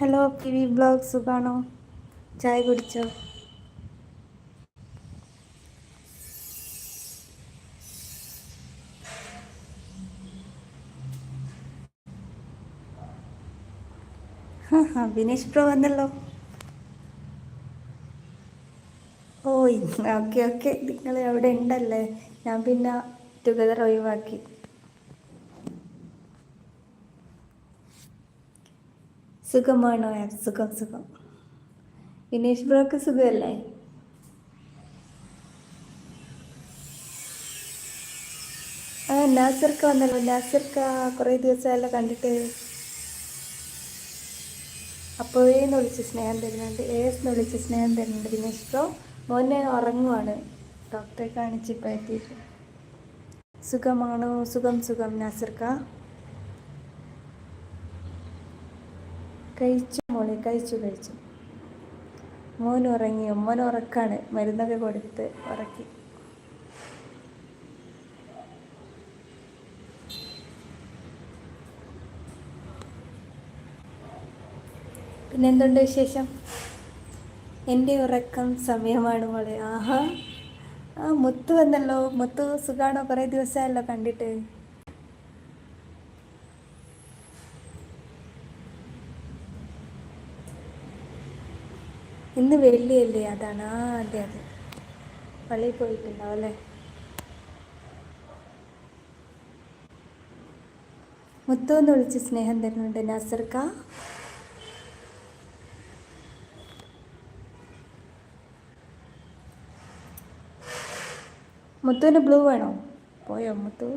Hello P V blog സുഖാണോ? ചായ കുടിച്ചോ? ബിനേഷ് പ്രോ വന്നല്ലോ. ഓ ഓക്കെ ഓക്കെ നിങ്ങൾ അവിടെ ഉണ്ടല്ലേ? ഞാൻ പിന്നെ ടുഗദർ ഒഴിവാക്കി. സുഖമാണോ? സുഖം സുഖം. വിനേഷ് ബ്രോക്ക് സുഖമല്ലേ? ആ നാസർക്ക വന്നല്ലോ. നാസർക്ക കുറേ ദിവസമല്ല കണ്ടിട്ട്. അപ്പോഴേന്ന് വിളിച്ച് സ്നേഹം തരുന്നുണ്ട്. ഏസ് വിളിച്ച് സ്നേഹം തരുന്നുണ്ട് ദിനേഷ് ബ്രോ. മോനെ ഉറങ്ങുവാണ്. ഡോക്ടറെ കാണിച്ച് ഇപ്പോൾ എത്തിയിട്ട്. സുഖമാണോ? സുഖം സുഖം നാസർക്ക. കഴിച്ചു മോളെ കഴിച്ചു കഴിച്ചു. മോൻ ഉറങ്ങി. മോൻ ഉറക്കാണ്. മരുന്നൊക്കെ കൊടുത്ത് ഉറക്കി. പിന്നെന്തുണ്ട് വിശേഷം? എന്റെ ഉറക്കം സമയമാണ് മോളെ. ആഹാ. ആ മുത്തു വന്നല്ലോ. മുത്തു സുഖാണോ? കുറേ ദിവസമായല്ലോ കണ്ടിട്ട്. ഇന്ന് വെള്ളിയല്ലേ? അതാണ്. ആ അതെ അതെ. പള്ളിയിൽ പോയിട്ടുണ്ടാവും അല്ലേ? മുത്തു എന്ന് വിളിച്ച് സ്നേഹം തരുന്നുണ്ട് നാസർക്ക മുത്തുവിന് ബ്ലൂ വേണോ? പോയോ മുത്തു?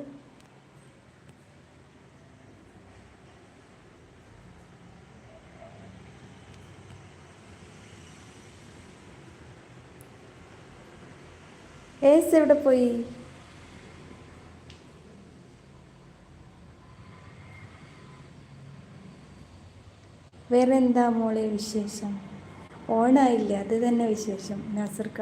ഏസ് എവിടെ പോയി? വേറെ എന്താ മോളെ വിശേഷം? ഓണായില്ല അത് തന്നെ വിശേഷം. നാസർക്ക.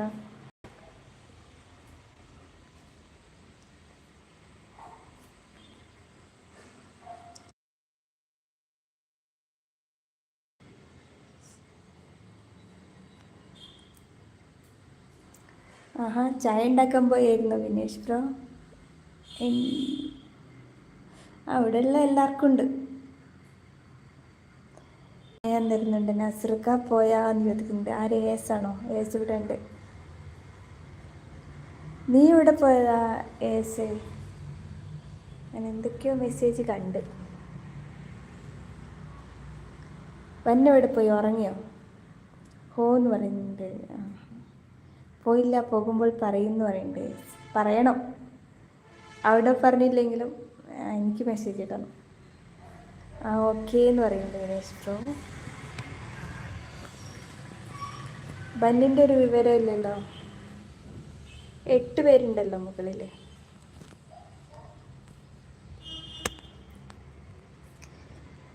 ആഹാ ചായ ഉണ്ടാക്കാൻ പോയായിരുന്നു വിനേഷ് ബ്രോ? അവിടെയുള്ള എല്ലാവർക്കും ഉണ്ട്. ഞാൻ തരുന്നുണ്ട് നസ്രക്ക പോയാന്ന് ചോദിക്കുന്നുണ്ട്. ആര്? ഏസ് ആണോ? ഏസ് ഇവിടെ ഉണ്ട്. നീ ഇവിടെ പോയതാ? ഏസ്. ഞാൻ എന്തൊക്കെയോ മെസ്സേജ് കണ്ട്. വന്നവിടെ പോയി ഉറങ്ങിയോ? ഹോ എന്ന് പറയുന്നുണ്ട്. ആ. പോയില്ല പോകുമ്പോൾ പറയുമെന്ന് പറയുന്നുണ്ട് പറയണം. അവിടെ പറഞ്ഞില്ലെങ്കിലും എനിക്ക് മെസ്സേജ് ഇടണം. ആ ഓക്കെ എന്ന് പറയുന്നുണ്ട് ഗണേഷ് ബ്രോ ബന്നിന്റെ ഒരു വിവരം ഇല്ലല്ലോ. എട്ട് പേരുണ്ടല്ലോ മുകളിൽ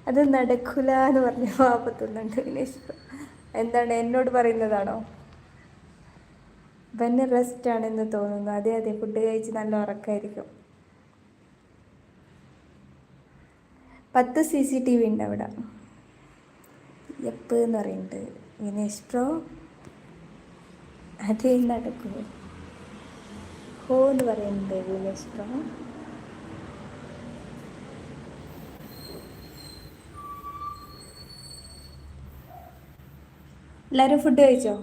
അത് നടക്കില്ല എന്ന് പറഞ്ഞ പാപത്തുന്നുണ്ട് ഗണേഷ് ബ്രോ എന്താണ് എന്നോട് പറയുന്നതാണോ? ബെന്ന് റെസ്റ്റ് ആണെന്ന് തോന്നുന്നു. അതെ അതെ ഫുഡ് കഴിച്ച് നല്ല ഉറക്കമായിരിക്കും പത്ത് സി സി ടി വി ഉണ്ട് അവിടെ. എപ്പ് എന്ന് പറയുന്നുണ്ട്. വിനേഷ് പ്രോ അതേ നടക്കുമോ ഹോ എന്ന് പറയുന്നുണ്ട് വിനേഷ് പ്രോ എല്ലാവരും ഫുഡ് കഴിച്ചോ?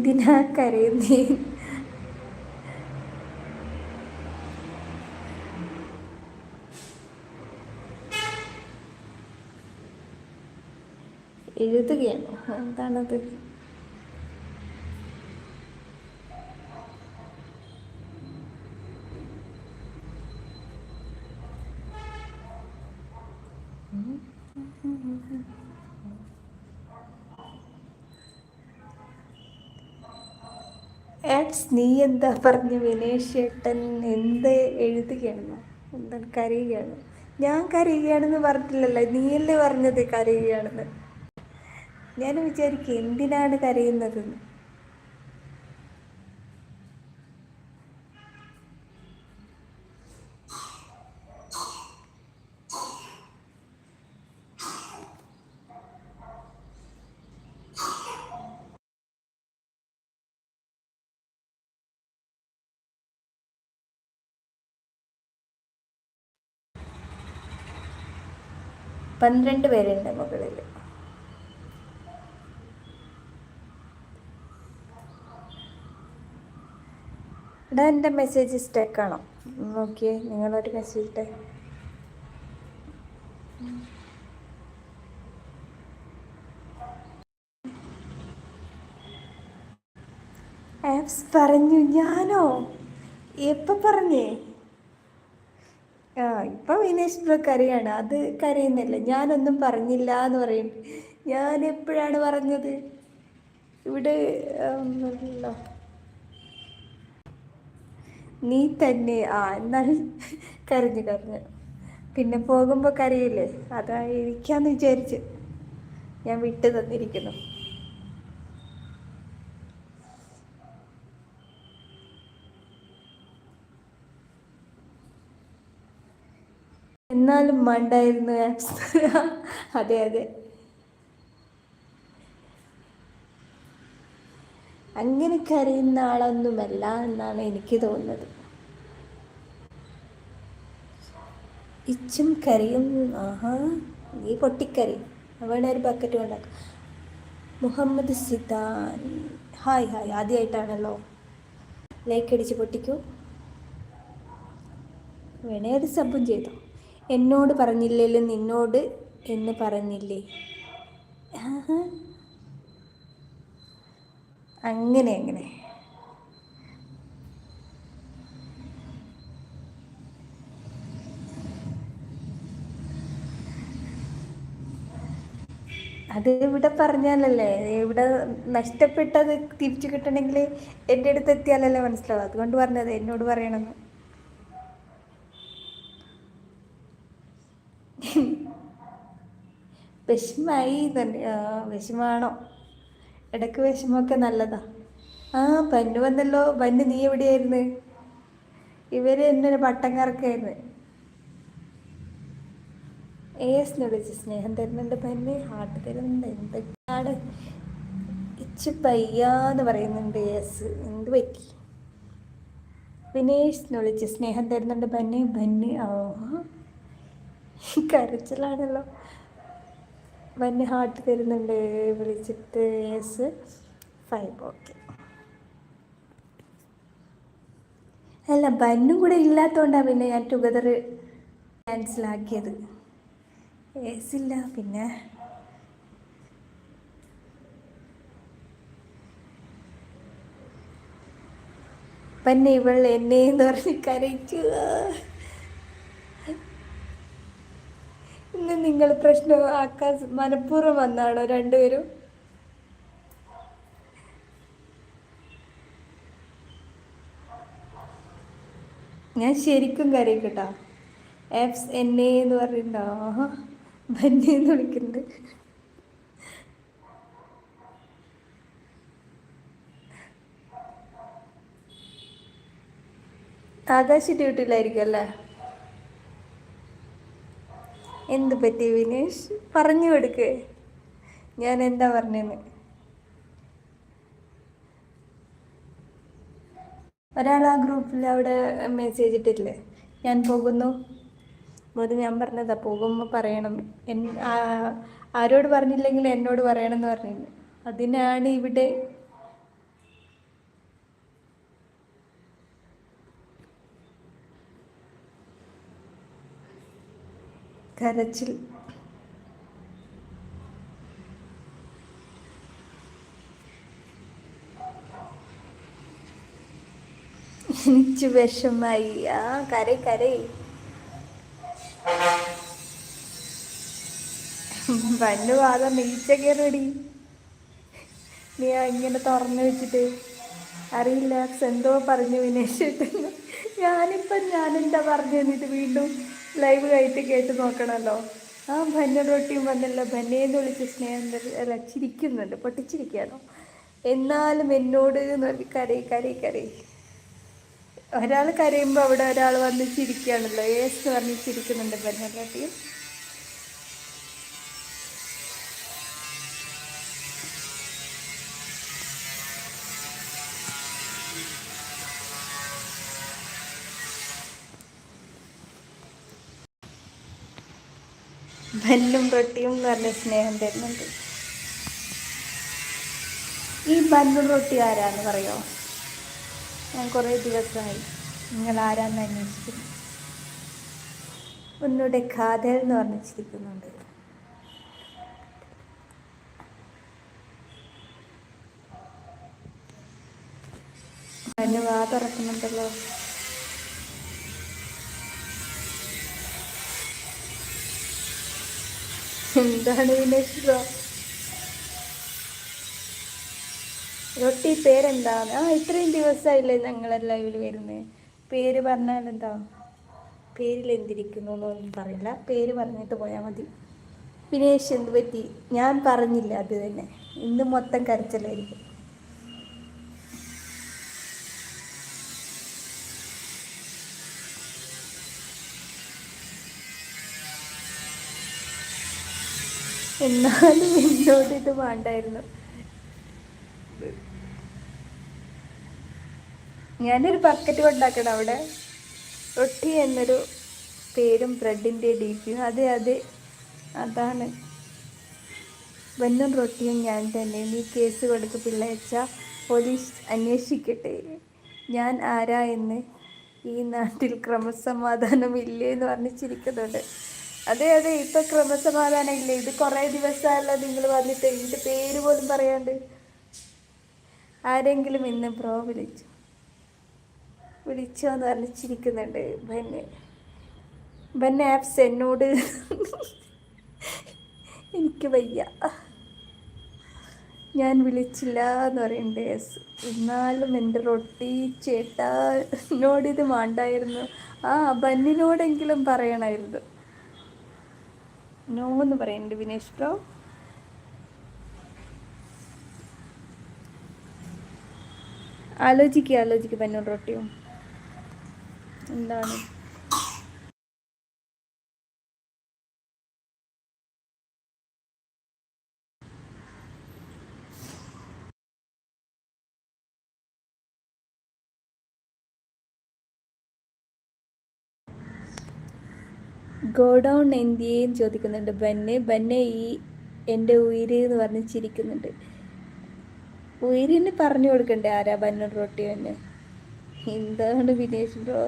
എന്തിനാ കരയുന്നേ? എഴുതുകയാണോ? എന്താണത്? നീ എന്താ പറഞ്ഞു വിനേഷ് ഏട്ടൻ എന്ത് എഴുതുകയാണെന്നോ എന്താണ് കരയുകയാണ്? ഞാൻ കരയുകയാണെന്ന് പറഞ്ഞിട്ടില്ലല്ലോ. നീയല്ലേ പറഞ്ഞത് കരയുകയാണെന്ന്? ഞാൻ വിചാരിക്കും എന്തിനാണ് കരയുന്നതെന്ന്. പന്ത്രണ്ട് പേരുണ്ട് മുകളിൽ. ഇവിടെ എന്റെ മെസ്സേജ് സ്റ്റേക്കാണോ നോക്കിയേ നിങ്ങളൊരു മെസ്സേജ് ഇട്ടേ. ആപ്സ് പറഞ്ഞു ഞാനോ? എപ്പോൾ പറഞ്ഞേ? ആ ഇപ്പം വിനേഷ് ബ്രോ കരയാണ്. അത് കരയുന്നില്ല. ഞാനൊന്നും പറഞ്ഞില്ല എന്ന് പറയും. ഞാൻ എപ്പോഴാണ് പറഞ്ഞത്? ഇവിടെ നീ തന്നെ. ആ എന്നാൽ കരഞ്ഞു കരഞ്ഞു. പിന്നെ പോകുമ്പോൾ കരയില്ലേ? അതാ ഇരിക്കാന്ന് വിചാരിച്ച് ഞാൻ വിട്ടു തന്നിരിക്കുന്നു. എന്നാലും മണ്ടായിരുന്നു അതെ അതെ. അങ്ങനെ കരയുന്ന ആളൊന്നുമല്ല എന്നാണ് എനിക്ക് തോന്നുന്നത്. ഇച്ചും കരയും. ആഹാ നീ പൊട്ടിക്കറി അവിടെ ഒരു ബക്കറ്റ് ഉണ്ടാക്കും Muhammad Zidane. Hi hi. ആദ്യമായിട്ടാണല്ലോ like അടിച്ച് പൊട്ടിക്കൂ. വേണേ ഒരു സബും ചെയ്തോ? എന്നോട് പറഞ്ഞില്ലല്ലോ നിന്നോട് എന്ന് പറഞ്ഞില്ലേ? അങ്ങനെ അങ്ങനെ. അത് ഇവിടെ പറഞ്ഞാലല്ലേ? ഇവിടെ നഷ്ടപ്പെട്ടത് തിരിച്ചു കിട്ടണമെങ്കിൽ എന്റെ അടുത്ത് എത്തിയാലല്ലേ മനസ്സിലാവും അതുകൊണ്ട് പറഞ്ഞത് എന്നോട് പറയണമെന്ന് വിഷമായി തന്നെ വിഷമാണോ? ഇടയ്ക്ക് വിഷമമൊക്കെ നല്ലതാ. ആ പന്നു വന്നല്ലോ. പന്നു നീ എവിടെയായിരുന്നു? ഇവർ എന്നെ പട്ടം കറക്കായിരുന്നു ഏസിനെ വിളിച്ച് സ്നേഹം തരുന്നുണ്ട് പന്നെ. ഹാർട്ട് തരുന്നുണ്ട്. എന്തൊക്കെയാണ്? ഇച്ച് പയ്യാന്ന് പറയുന്നുണ്ട് ഏസ്. എന്ത് പറ്റി? വിനേഷിനെ വിളിച്ച് സ്നേഹം തരുന്നുണ്ട് ബന്നെ ബന്നെ ആ കരച്ചിലാണല്ലോ. ബന്നെ ഹാർട്ട് തരുന്നുണ്ട്. വിളിച്ചിട്ട് എസ് ഫൈവ് ഓക്കെ അല്ല ബന്നും കൂടെ ഇല്ലാത്തതുകൊണ്ടാണ് പിന്നെ ഞാൻ ടുഗദർ ക്യാൻസലാക്കിയത് എസ് ഇല്ല പിന്നെ. പന്നെ ഇവൾ എന്നെ എന്ന് പറഞ്ഞ് കരയിച്ചു നിങ്ങൾ പ്രശ്നം ആക്കാൻ മനഃപൂർവം വന്നാണോ രണ്ടുപേരും? ഞാൻ ശരിക്കും കരയും കേട്ടോ എഫ്സ് എ എന്ന് പറയുന്നുണ്ടോ ബന്നി എന്ന് വിളിക്കുന്നുണ്ട്. ആകാശ് ഡ്യൂട്ടിയിലായിരിക്കും അല്ലേ? എന്ത് പറ്റി വിനേഷ്? പറഞ്ഞു കൊടുക്ക്. ഞാൻ എന്താ പറഞ്ഞെന്ന്? ഒരാൾ ആ ഗ്രൂപ്പിൽ അവിടെ മെസ്സേജ് ഇട്ടിട്ടില്ലേ? ഞാൻ പോകുന്നു. അത് ഞാൻ പറഞ്ഞതാ പോകുമ്പോൾ പറയണം. എൻ ആരോട് പറഞ്ഞില്ലെങ്കിൽ എന്നോട് പറയണം എന്ന് പറഞ്ഞിരുന്നു. അതിനാണ് ഇവിടെ കരച്ചിൽ. എനിക്ക് വിഷമായി. ആ കരയ് കരയ്. പന്നു വാദ നീച്ച കയറടി നീ ഇങ്ങനെ തുറന്നു വെച്ചിട്ട്. അറിയില്ല എന്തോ പറഞ്ഞു വിനേശ് ഞാനിപ്പം ഞാനെന്താ പറഞ്ഞു തന്നിട്ട് വീണ്ടും? ലൈവ് ആയിട്ട് കേട്ട് നോക്കണമല്ലോ ആ ഭന്ന റൊട്ടിയും വന്നല്ലോ. ഭന്നേന്ന് വിളിച്ച് സ്നേഹം അല്ല ചിരിക്കുന്നുണ്ട്. പൊട്ടിച്ചിരിക്കുകയാണോ. എന്നാലും എന്നോട് എന്ന് പറഞ്ഞ് കരയി കരയി കരയി. ഒരാൾ കരയുമ്പോൾ അവിടെ ഒരാൾ വന്ന് ചിരിക്കുകയാണല്ലോ. ഏസ് പറഞ്ഞ് ചിരിക്കുന്നുണ്ട് ബന്ന ബന്നും റൊട്ടിയും നല്ല സ്നേഹം തരുന്നുണ്ട്. ഈ ബന്നും റൊട്ടി ആരാന്ന് പറയോ? ഞാൻ കുറേ ദിവസമായി നിങ്ങൾ ആരാന്ന് അന്വേഷിക്കുന്നു. ഒന്നുകൂടെ ഖാദർ എന്ന് പറഞ്ഞിരിക്കുന്നുണ്ട്. അതിന് വാ തുറക്കുന്നുണ്ടല്ലോ. എന്താണ് റൊട്ടി പേരെന്താണ് ആ ഇത്രയും ദിവസമായില്ലേ ഞങ്ങളെ ലൈവിൽ വരുന്നത് പേര് പറഞ്ഞാൽ എന്താ? പേരിൽ എന്തിരിക്കുന്നു എന്നൊന്നും പറയില്ല. പേര് പറഞ്ഞിട്ട് പോയാൽ മതി. വിനേഷ് എന്ത് പറ്റി? ഞാൻ പറഞ്ഞില്ല അത് തന്നെ. ഇന്ന് മൊത്തം കരച്ചിലായിരിക്കും. എന്നാലും എന്നോട് ഇത് വേണ്ടായിരുന്നു. ഞാനൊരു ബക്കറ്റ് കൊണ്ടാക്കണം അവിടെ? റൊട്ടി എന്നൊരു പേരും ബ്രെഡിന്റെ ഡീപ്പിയും അതെ അതെ. അതാണ്. വന്നും റൊട്ടിയും ഞാൻ തന്നെ. നീ കേസ് കൊടുത്ത് പിള്ളേച്ച. പോലീസ് അന്വേഷിക്കട്ടെ. ഞാൻ ആരാ എന്ന് ഈ നാട്ടിൽ ക്രമസമാധാനം ഇല്ലേ എന്ന് പറഞ്ഞ് ചിരിക്കുന്നുണ്ട്. അതെ അതെ ഇപ്പൊ ക്രമസമാധാനം ഇല്ലേ ഇത് കുറേ ദിവസമല്ല നിങ്ങൾ വന്നിട്ട് ഇതിന്റെ പേര് പോലും പറയാണ്ട്. ആരെങ്കിലും ഇന്ന് ബ്രോ വിളിച്ചു. വിളിച്ചോ എന്ന് പറഞ്ഞ് ചിരിക്കുന്നുണ്ട് ബന്നെ. ബന്നെ ആപ്സ് എന്നോട്. എനിക്ക് വയ്യ. ഞാൻ വിളിച്ചില്ല എന്ന് പറയുന്നുണ്ട് യെസ്. എന്നാലും എന്റെ റൊട്ടി ചേട്ടാ ഇത് മാണ്ടായിരുന്നു. ആ ബന്നിനോടെങ്കിലും പറയണമായിരുന്നു നോ എന്ന് പറയുന്നുണ്ട് വിനേഷ് ബ്രോ. ആലോചിക്കുക ആലോചിക്കുക പന്നൂർ റൊട്ടിയും. എന്താണ്? ഗോഡൗൺ എന്തിയേന്ന് ചോദിക്കുന്നുണ്ട്. ബന്നെ ബന്നെ ഈ എന്റെ ഉയിര് എന്ന് പറഞ്ഞ് ചിരിക്കുന്നുണ്ട്. ഉയിരിന് പറഞ്ഞു കൊടുക്കണ്ടേ ആരാ ബന്നോട് റൊട്ടി തന്നെ എന്താണ് വിനേഷ് ബ്രോ?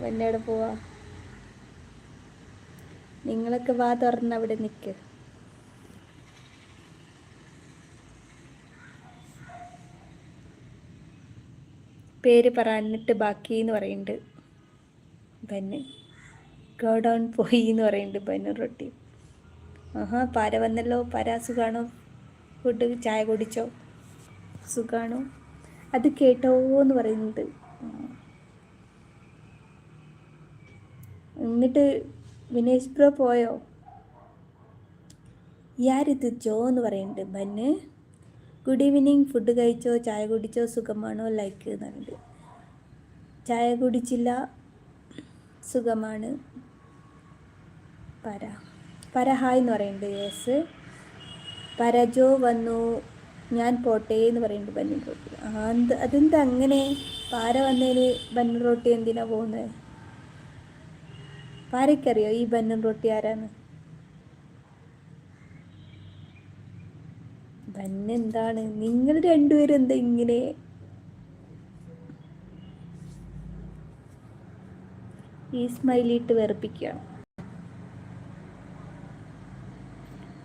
ബന്നയുടെ പോവാ? നിങ്ങളൊക്കെ വാ തുറന്ന് അവിടെ നിൽക്ക് പേര് പറഞ്ഞിട്ട് ബാക്കി എന്ന് പറയുന്നുണ്ട്. ബന്ന്. ഗോ ഡൗൺ പോയി എന്ന് പറയുന്നുണ്ട് ബന്നു റൊട്ടി. ആഹാ പാര വന്നല്ലോ പാര സുഖാണോ? ഫുഡ് ചായ കുടിച്ചോ? സുഖാണോ? അത് കേട്ടോ എന്ന് പറയുന്നുണ്ട്. എന്നിട്ട് വിനേഷ് ബ്രോ പോയോ? യാരിത് ജോ എന്ന് പറയുന്നുണ്ട്. ബന്ന് ഗുഡ് ഈവനിങ് ഫുഡ് കഴിച്ചോ? ചായ കുടിച്ചോ? സുഖമാണോ? ലൈക്ക് എന്ന് പറയുന്നുണ്ട്. ചായ കുടിച്ചില്ല സുഖമാണ്. പര. പരഹായ് എന്ന് പറയുന്നുണ്ട് യെസ്. പരജോ വന്നു ഞാൻ പോട്ടെ എന്ന് പറയുന്നുണ്ട് ബന്നിൻ റോട്ടി. എന്ത് അതെന്താ അങ്ങനെ? പാര വന്നതിന് ബന്നിൻ റോട്ടി എന്തിനാ പോകുന്നത് പാരയ്ക്കറിയോ ഈ ബന്നിൻ റോട്ടി ആരാന്ന്? ബന്നെന്താണ് നിങ്ങൾ രണ്ടുപേരും എന്താ ഇങ്ങനെ? ഈ സ്മൈലിട്ട് വെറുപ്പിക്കുകയാണ്.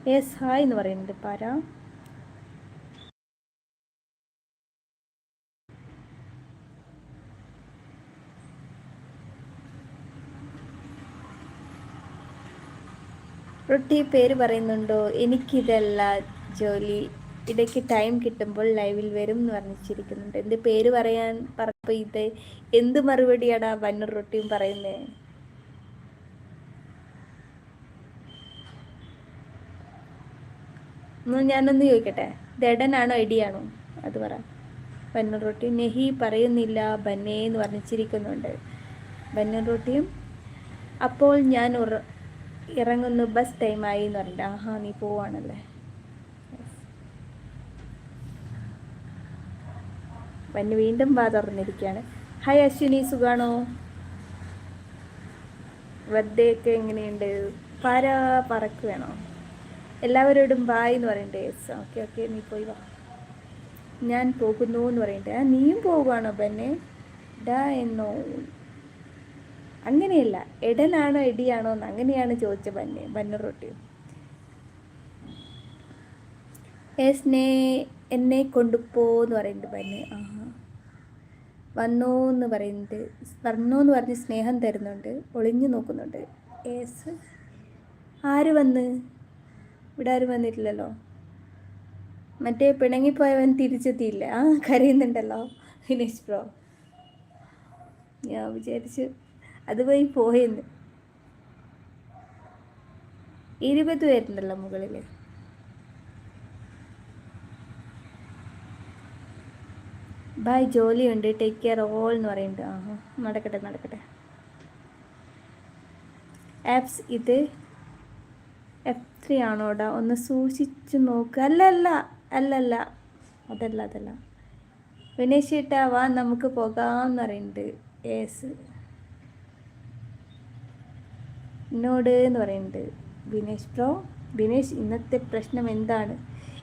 യെസ് ഹായ് എന്ന് പറയുന്നത് പാര. റൊട്ടി പേര് പറയുന്നുണ്ടോ? എനിക്കിതല്ല ജോലി. ഇടയ്ക്ക് ടൈം കിട്ടുമ്പോൾ ലൈവിൽ വരും എന്ന് പറഞ്ഞിരിക്കുന്നുണ്ട് എന്റെ പേര് പറയാൻ പറഞ്ഞപ്പോൾ ഇത് എന്ത് മറുപടിയാടാ വന്നൂർ റൊട്ടിയും പറയുന്നത് എന്നാ ഞാനൊന്ന് ചോദിക്കട്ടെ? ദടനാണോ ഇടിയാണോ അത് പറ. ബന്നർ റൊട്ടി നെഹി പറയുന്നില്ല ബന്നേ എന്ന് പറഞ്ഞിരിക്കുന്നുണ്ട് ബന്നർ റൊട്ടിയും അപ്പോൾ ഞാൻ ഉറ ഇറങ്ങുന്നു ബസ് ടൈമായി എന്ന് പറഞ്ഞിട്ട്. ആഹാ നീ പോവാണല്ലേ. പന്നു വീണ്ടും വാ തുറന്നിരിക്കുകയാണ്. ഹായ് അശ്വിനി. സുഖാണോ? ബർത്ത്ഡേയൊക്കെ എങ്ങനെയുണ്ട്? പാര പറക്കുകയാണോ എല്ലാവരോടും ബായ് എന്ന് പറയണ്ടേ? എസ് ഓക്കെ ഓക്കെ നീ പോയി വാ. ഞാൻ പോകുന്നു എന്ന് പറയണ്ടേ? ആ നീയും പോവുകയാണോ പെന്നെ ഡാ എന്നോ? അങ്ങനെയല്ല എടനാണോ എടിയാണോ എന്ന് അങ്ങനെയാണ് ചോദിച്ച ബന്നെ റൊട്ടി. യെസ് എന്നെ കൊണ്ടുപോന്ന് പറയുന്നുണ്ട് ബന്നെ. ആഹാ വന്നോ എന്ന് പറയുന്നുണ്ട് വന്നോ എന്ന് പറഞ്ഞ് സ്നേഹം തരുന്നുണ്ട് ഒളിഞ്ഞു നോക്കുന്നുണ്ട്. എസ് ആര് വന്ന്? ഇവിടെ ആരും വന്നിട്ടില്ലല്ലോ. മറ്റേ പിണങ്ങിപ്പോയവൻ തിരിച്ചെത്തിയില്ല? ആ കരയുന്നുണ്ടല്ലോ വിനേഷ് പ്രോ ഞാൻ വിചാരിച്ചു അത് പോയി പോയെന്ന്. ഇരുപത് പേരുണ്ടല്ലോ മുകളിൽ ബായ് ജോലിയുണ്ട്. ടേക്ക് കെയർ ഓൾ എന്ന് പറയുന്നുണ്ട്. ആ നടക്കട്ടെ നടക്കട്ടെ. ആപ്സ് ഇത് ത്രീ ഒന്ന് സൂക്ഷിച്ച് നോക്കുക അല്ലല്ല അല്ലല്ല. അല്ല അല്ല അതല്ല അതല്ല. വിനേഷ് ചേട്ടാ വാ നമുക്ക് പോകാമെന്ന് പറയുന്നുണ്ട് യേസ്. എന്നോട് എന്ന് പറയുന്നുണ്ട്. വിനേഷ് ബ്രോ വിനേഷ് ഇന്നത്തെ പ്രശ്നം എന്താണ്?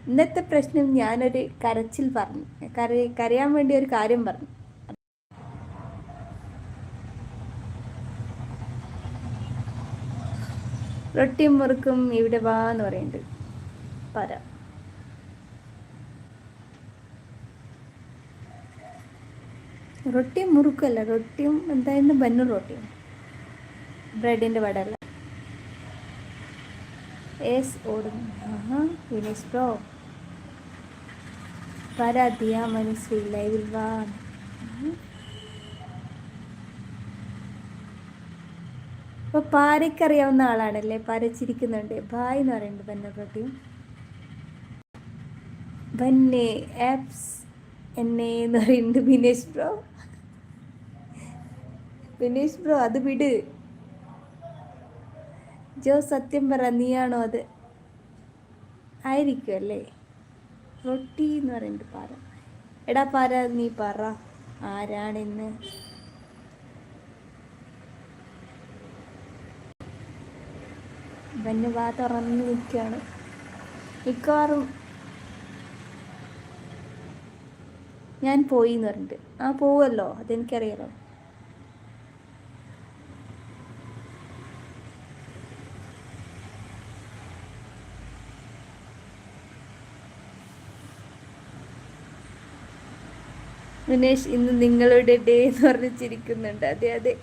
ഇന്നത്തെ പ്രശ്നം ഞാനൊരു കരച്ചിൽ പറഞ്ഞു. കര കരയാൻ വേണ്ടി ഒരു കാര്യം പറഞ്ഞു. റൊട്ടിയും മുറുക്കും ഇവിടെ വാ എന്ന് പറയുന്നുണ്ട്. പര റൊട്ടിയും മുറുക്കല്ല റൊട്ടിയും എന്തായിരുന്നു? ബന്നു റൊട്ടിയും. ബ്രെഡിന്റെ വടല്ല എസ് ഓടുന്നു വിനേഷ് ബ്രോ. പരാതിയ മനസ്സിൽ ലൈവിൽ വാ. അപ്പോൾ പാരയ്ക്കറിയാവുന്ന ആളാണല്ലേ? പാരച്ചിരിക്കുന്നുണ്ട്. ബായ് എന്ന് പറയുന്നുണ്ട് ബന്നപ്പട്ടിയും ബന്നെ ആപ്സ് എന്നെ എന്ന് പറയുന്നുണ്ട് ബിനേഷ് ബ്രോ. ബിനേഷ് ബ്രോ അത് വിട്. ജോ സത്യം പറ നീയാണോ അത്? ആയിരിക്കും അല്ലേ? റൊട്ടി എന്ന് പറയുന്നുണ്ട് പാര. എടാ പാര നീ പറ. ആരാണെന്ന്? ഇവന് വാ തുറന്ന് നിൽക്കുകയാണ് മിക്കവാറും ഞാൻ പോയി എന്ന് പറഞ്ഞിട്ട്. ആ പോവല്ലോ. അതെനിക്കറിയാലോ. വിനേഷ് ഇന്ന് നിങ്ങളുടെ ഡേ എന്ന് പറഞ്ഞ് ചിരിക്കുന്നുണ്ട് അതെ അതെ.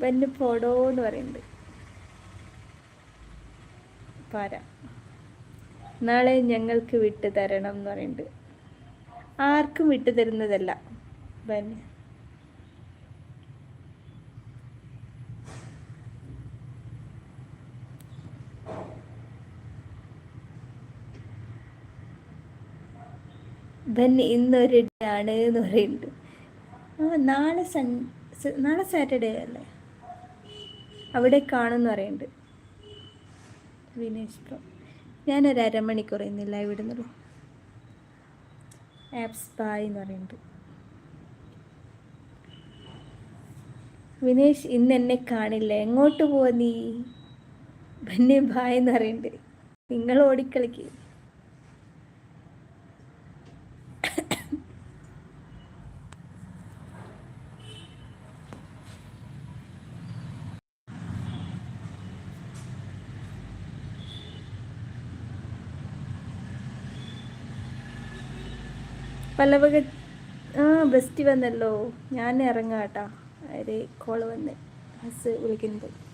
വന്ന് പോടോ എന്ന് പറയുന്നത് പാര. നാളെ ഞങ്ങൾക്ക് വിട്ട് തരണം എന്ന് പറയുന്നുണ്ട്. ആർക്കും വിട്ടു തരുന്നതല്ല. ബന് ബൻ ഇന്നൊരു ആണ് എന്ന് പറയുന്നുണ്ട്. നാളെ സൺ നാളെ സാറ്റർഡേ അല്ലേ? അവിടെ കാണുമെന്ന് പറയുന്നുണ്ട് വിനേഷ് പ്രോ ഞാനൊരു അരമണിക്കൂർ ഇന്നില്ല ഇവിടുന്നുള്ളൂ ആപ്സ് ബായ് എന്ന് പറയുന്നുണ്ട് വിനേഷ് ഇന്ന് എന്നെ കാണില്ല. എങ്ങോട്ട് പോവാ നീ? ബന്നെ ബായ് എന്ന് പറയുന്നുണ്ട് നിങ്ങൾ ഓടിക്കളിക്ക്. പലവക ആ ബെസ്റ്റ് വന്നല്ലോ. ഞാൻ ഇറങ്ങാം കേട്ടോ ഒരു കോൾ വന്ന്. ബസ് വിളിക്കുന്നത്